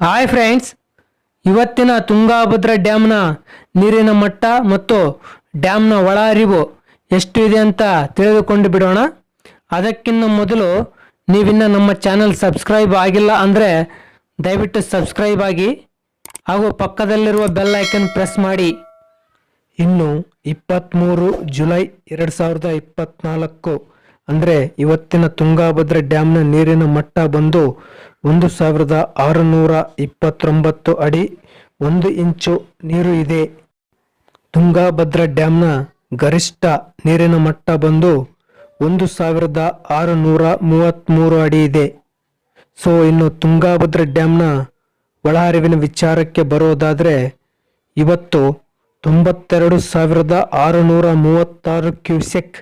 Hi friends ಇವತ್ತಿನ ತುಂಗಾಭದ್ರಾ ಡ್ಯಾಮ್ನ ನೀರಿನ ಮಟ್ಟ ಮತ್ತು ಡ್ಯಾಮ್ನ ಒಳ ಹರಿವು ಎಷ್ಟು ಇದೆ ಅಂತ ತಿಳಿದುಕೊಂಡು ಬಿಡೋಣ. ಅದಕ್ಕಿಂತ ಮೊದಲು ನೀವಿನ್ನ ನಮ್ಮ ಚಾನಲ್ ಸಬ್ಸ್ಕ್ರೈಬ್ ಆಗಿಲ್ಲ ಅಂದರೆ ದಯವಿಟ್ಟು ಸಬ್ಸ್ಕ್ರೈಬ್ ಆಗಿ ಹಾಗೂ ಪಕ್ಕದಲ್ಲಿರುವ ಬೆಲ್ ಐಕನ್ ಪ್ರೆಸ್ ಮಾಡಿ. ಇನ್ನು ಇಪ್ಪತ್ತ್ಮೂರು ಜುಲೈ ಎರಡು ಸಾವಿರದ ಇಪ್ಪತ್ನಾಲ್ಕು ಅಂದರೆ ಇವತ್ತಿನ ತುಂಗಾಭದ್ರಾ ಡ್ಯಾಮ್ನ ನೀರಿನ ಮಟ್ಟ ಬಂದು ಒಂದು ಸಾವಿರದ ಆರುನೂರ ಇಪ್ಪತ್ತೊಂಬತ್ತು ಅಡಿ ಒಂದು ಇಂಚು ನೀರು ಇದೆ. ತುಂಗಾಭದ್ರ ಡ್ಯಾಮ್ನ ಗರಿಷ್ಠ ನೀರಿನ ಮಟ್ಟ ಬಂದು ಒಂದು ಸಾವಿರದ ಆರುನೂರ ಮೂವತ್ತ್ಮೂರು ಅಡಿ ಇದೆ. ಸೊ, ಇನ್ನು ತುಂಗಾಭದ್ರ ಡ್ಯಾಮ್ನ ಒಳಹರಿವಿನ ವಿಚಾರಕ್ಕೆ ಬರೋದಾದರೆ ಇವತ್ತು ತೊಂಬತ್ತೆರಡು ಸಾವಿರದ ಆರುನೂರ ಮೂವತ್ತಾರು ಕ್ಯೂಸೆಕ್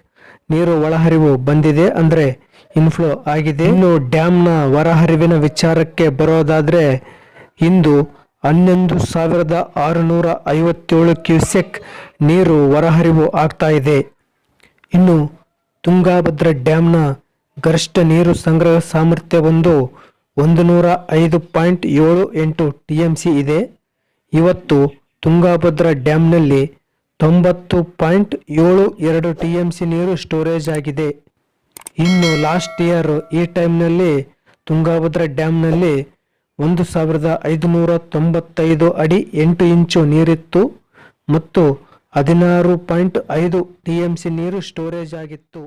ನೀರು ಒಳಹರಿವು ಬಂದಿದೆ ಅಂದರೆ ಇನ್ಫ್ಲೋ ಆಗಿದೆ. ಇನ್ನು ಡ್ಯಾಮ್ನ ಹೊರಹರಿವಿನ ವಿಚಾರಕ್ಕೆ ಬರೋದಾದರೆ ಇಂದು ಹನ್ನೊಂದು ಸಾವಿರದ ಆರುನೂರ ಐವತ್ತೇಳು ಕ್ಯೂಸೆಕ್ ನೀರು ಹೊರಹರಿವು ಆಗ್ತಾ ಇದೆ. ಇನ್ನು ತುಂಗಾಭದ್ರಾ ಡ್ಯಾಮ್ನ ಗರಿಷ್ಠ ನೀರು ಸಂಗ್ರಹ ಸಾಮರ್ಥ್ಯ ಒಂದು ನೂರ ಐದು ಪಾಯಿಂಟ್ ಏಳು ಎಂಟು ಟಿ ಎಂ ಸಿ ಇದೆ. ಇವತ್ತು ತುಂಗಾಭದ್ರಾ ಡ್ಯಾಮ್ನಲ್ಲಿ ತೊಂಬತ್ತು ಪಾಯಿಂಟ್ ಏಳು ಎರಡು ಟಿ ಎಂ ಸಿ ನೀರು ಸ್ಟೋರೇಜ್ ಆಗಿದೆ. ಇನ್ನು ಲಾಸ್ಟ್ ಇಯರ್ ಈ ಟೈಮ್ನಲ್ಲಿ ತುಂಗಾಭದ್ರಾ ಡ್ಯಾಮ್ನಲ್ಲಿ ಒಂದು ಸಾವಿರದ ಐದುನೂರ ತೊಂಬತ್ತೈದು ಅಡಿ ಎಂಟು ಇಂಚು ನೀರಿತ್ತು ಮತ್ತು ಹದಿನಾರು ಪಾಯಿಂಟ್ ಐದು ಟಿ ಎಂ ಸಿ ನೀರು ಸ್ಟೋರೇಜ್ ಆಗಿತ್ತು.